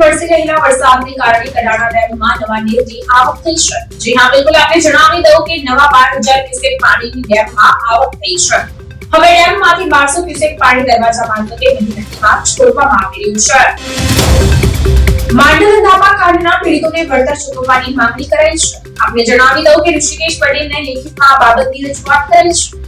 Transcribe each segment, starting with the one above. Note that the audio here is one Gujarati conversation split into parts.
રહેલા વરસાદને કારણે કડાણા ડેમમાં નવા નીરની આવક થઈ છે. જી હા, બિલકુલ આપને જણાવી દઉં કે નવા બાર હજાર ક્યુસેક પાણીની ડેમમાં આવક થઈ છે. હવે ડેમમાંથી બારસો ક્યુસેક પાણી દરવાજા મારફતે નદી નદીમાં છોડવામાં આવી રહ્યું છે. માંડલ ધાબા કાંડના પીડિતોને વળતર ચૂકવવાની માંગણી કરાઈ છે. આપને જણાવી દઉં કે ઋષિકેશ પટેલને લેખિતમાં આ બાબતની રજૂઆત કરી છે.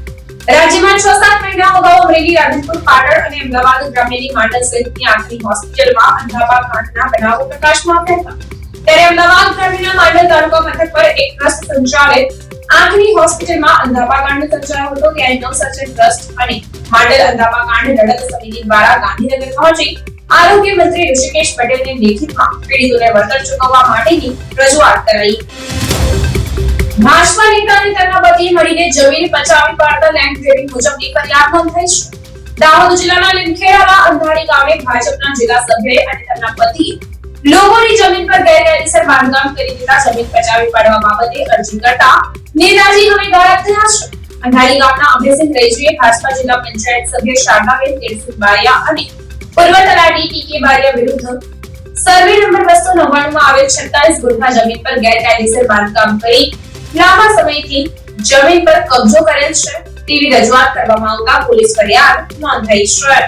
રાજ્યમાં છ સાત મહિના અગાઉ અમરેલી રાધનપુર પાટણ અને અમદાવાદ ગ્રામ્યની માંડલ સહિતની આખરી હોસ્પિટલમાં અંધાબા કાંડના બનાવો પ્રકાશમાં આવ્યા હતા. ત્યારે અમદાવાદ ગ્રામ્યના માંડલ તાલુકા મથક પર એક ટ્રસ્ટ સંચાલિત આંખની હોસ્પિટલમાં અંધાપા કાંડ સર્જાયો હતો. ત્યારે નવસર્જન ટ્રસ્ટ અને માંડલ અંધાપા કાંડ લડત સમિતિ દ્વારા ગાંધીનગર પહોંચી આરોગ્ય મંત્રી ઋષિકેશ પટેલને લેખિતમાં પીડિતોને વળતર ચૂકવવા માટેની રજૂઆત કરાઈ. ભાજપા નેતા અને તેમના પતિએ મળીને જમીન પચાવી પાડતા લેન્ડ ગ્રેડિંગ મુજબની ફરિયાદ નોંધાઈ છે. દાહોદ જિલ્લાના લીમખેડામાં અંધારી ગામે ભાજપના જિલ્લા સભ્ય અને તેમના પતિ લોકોની જમીન પર ગેરકાયદેસર બાંધકામ કરી દેતા જમીન પચાવી પાડવા બાબતે અરજી કરતા નેતાજી હવે ગાયબ થયા છે. અંધારી ગામના અભયસિંહ રેજીએ ભાજપા જિલ્લા પંચાયત સભ્ય શારદાબેન તેરસિંહ બારિયા અને પૂર્વ તલાટી ટી કે બારિયા વિરુદ્ધ સર્વે નંબર બસો નવ્વાણું માં આવેલ છત્તાલીસ ગુંઠા જમીન પર ગેરકાયદેસર બાંધકામ કરી લાંબા સમયથી જમીન પર કબજો કરેલ છે. તેવી રજૂઆત કરવામાં આવતા પોલીસ ફરિયાદ નોંધાઈ છે.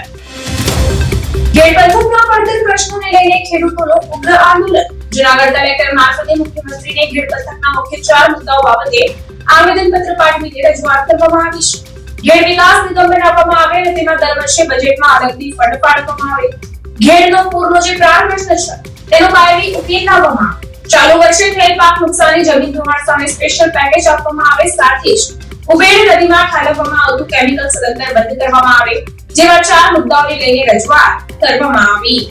ગેરબંધકના પડતર પ્રશ્નોને લઈને ખેડૂતોનો ઉગ્ર આંદોલન. જુનાગઢ કલેક્ટર મારફતે મુખ્યમંત્રીને ગેરબંધકના મુખ્ય ચાર મુદ્દાઓ બાબતે આવેદનપત્ર પાઠવીને રજૂઆત કરવામાં આવી છે. ઘેર વિકાસ નિગમને આપવામાં આવે અને તેમાં દર વર્ષે બજેટમાં અલગથી ફંડ ફાળવવામાં આવે. ઘેરનો પૂરનો જે પ્રશ્ન છે, તેનો કાયમી ઉકેલ લાવવામાં આવે. ચાલુ વર્ષે થયેલ પાક નુકસાની જમીન ધોવાણ સામે સ્પેશિયલ પેકેજ આપવામાં આવે, સાથે જ ઉબેડ નદીમાં ઠાલવવામાં આવતું કેમિકલ સદંતર બંધ કરવામાં આવે જેવા ચાર મુદ્દાઓને લઈને રજૂઆત કરવામાં આવી.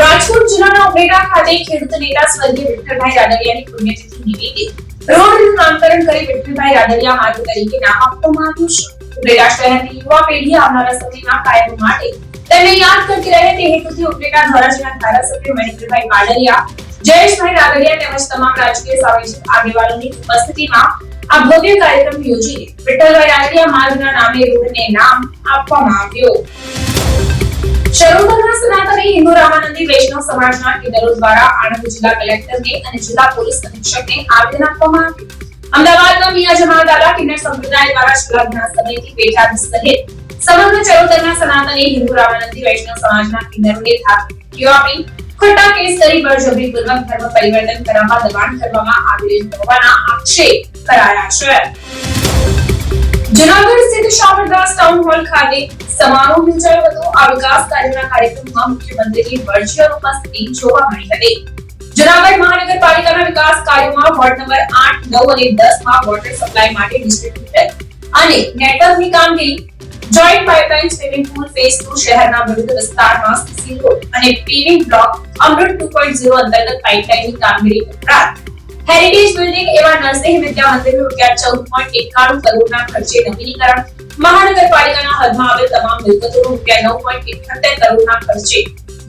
રાજકોટ જિલ્લાના ઉમરેડા ખાતે ખેડૂત નેતા સ્વર્ગીય વિઠ્ઠલભાઈ રાદડિયાની પુણ્યતિથિ નિમિત્તે રોડનું નામકરણ કરી વિઠ્ઠલભાઈ રાદડિયા માર્ગ તરીકે નામ આપવામાં આવ્યું છે. ઉમરેડા શહેરની યુવા પેઢી આવનારા સમયમાં કાયમ માટે તેને યાદ કરતી રહે તે હેતુથી ઉમરેડા ધોરાજીના ધારાસભ્ય મહેન્દ્રભાઈ પાડલિયા જયેશભાઈ રાગડિયા તેમજ તમામ રાજકીય સામાજિક આગેવાનોની ઉપસ્થિતિમાં આ ભવ્ય કાર્યક્રમ યોજીને વિઠ્ઠલભાઈ રાગડિયા માર્ગના નામે રોડને નામ આપવામાં આવ્યો. શરૂઆતના સનાતની હિન્દુ રામાનંદી વૈષ્ણવ સમાજના કેડરો દ્વારા આણંદ જિલ્લા કલેક્ટરને અને જિલ્લા પોલીસ અધિક્ષકને આવેદન આપવામાં આવ્યું. અમદાવાદના મિયા જમાદારા કિન્નર સંપ્રદાય દ્વારા ઘણા સમયથી પેટા સહિત સમગ્ર ચરોતરના સનાતની હિન્દુ રામાનંદી વૈષ્ણવ સમાજના કિન્નરોને થાકી આપી. જુનાગઢ જોવા મળી હતી. જુનાગઢ મહાનગરપાલિકાના વિકાસ કાર્યોમાં વોર્ડ નંબર આઠ, નવ અને દસમાં વોટર સપ્લાય માટે ડિસ્ટ્રીબ્યુટર અને નેટવર્કની કામગીરી joint pipeline swimming pool phase two શહેરના વિવિધ વિસ્તારમાં સીસી રોડ અને paving block Amrut two point zero અંતર્ગત પાઇપલાઇનની કામગીરી ઉપરાંત હેરિટેજ બિલ્ડિંગ એવા નરસિંહ વિદ્યા મંદિરનું રૂપિયા ચૌદ પોઈન્ટ એકાણું કરોડના ખર્ચે નવીનીકરણ, મહાનગરપાલિકાના હદમાં આવેલ તમામ મિલકતોનું રૂપિયા નવ પોઈન્ટ ઇઠ્યોતેર કરોડના ખર્ચે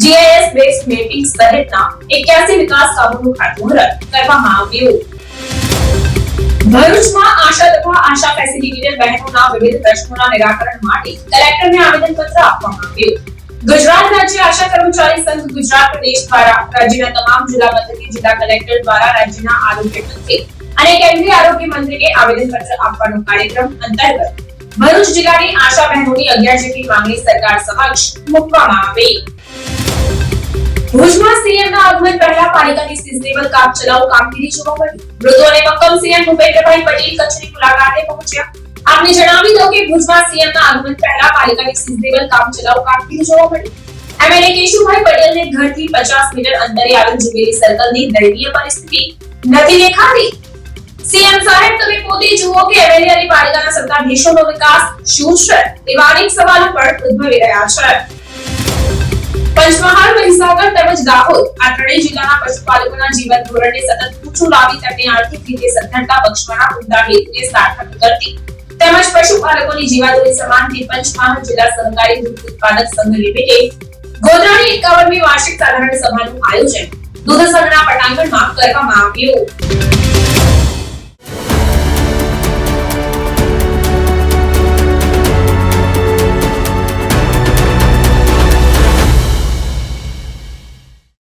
જીઆઈએસ બેઝ મેપિંગ સહિતના એક્યાસી વિકાસ કામોનું ખાતમુહૂર્ત કરવામાં આવ્યું. ભરૂચમાં આશા તથા આશા ફેસિલિટેટર બહેનોના વિવિધ પ્રશ્નોના નિરાકરણ માટે કલેક્ટરને આવેદનપત્ર આપવામાં આવ્યું. ગુજરાત રાજ્ય આશા કર્મચારી સંઘ ગુજરાત પ્રદેશ દ્વારા રાજ્યના તમામ જિલ્લા મથકે જિલ્લા કલેક્ટર દ્વારા રાજ્યના આરોગ્ય મંત્રી અને કેન્દ્રીય આરોગ્ય મંત્રીને આવેદનપત્ર આપવાનો કાર્યક્રમ અંતર્ગત ભરૂચ જિલ્લાની આશા બહેનોની અગિયાર જેટલી માંગણી સરકાર સમક્ષ મૂકવામાં આવી. ભુજમાં સીએમના આગમન પહેલા પાલિકાની સિઝનેબલ કામ ચલાવ કામગીરી જોવા મળી. મૃદુ અને મક્કમ સીએમ ભૂપેન્દ્રભાઈ પટેલ કચ્છની મુલાકાતે પહોંચ્યા. આપને જણાવી દઉં કે ભુજમાં સીએમના આગમન પહેલા પાલિકાની સિઝનેબલ કામ ચલાવ કામગીરી જોવા મળી. એમએલએ કેશુભાઈ પટેલને ઘરથી પચાસ મીટર અંતરે આવેલ જુબેલી સર્કલની દયનીય પરિસ્થિતિ નથી દેખાતી સીએમ સાહેબ, તમે પોતે જુઓ કે એમએલએ અને પાલિકાના સત્તાધીશોનો વિકાસ શું છે? તેવા અનેક સવાલો પણ ઉદ્ભવી રહ્યા છે. પંચમહાલ મહીસાગર તેમજ દાહોદ. આ ત્રણેય જિલ્લાના પશુપાલકોના જીવન ધોરણને સતત ઊંચું લાવી તેમને આર્થિક રીતે સદ્ધરતા બક્ષવાના ઉમદા હેતુને સાર્થક કરતી. તેમજ પશુપાલકોની જીવાદોરી સમાનથી પંચમહાલ જિલ્લા સહકારી દૂધ ઉત્પાદક સંઘ લિમિટેડ ગોધરાની એકાવનમી વાર્ષિક સાધારણ સભાનું આયોજન દૂધ સંઘના પટાંગણમાં કરવામાં આવ્યું.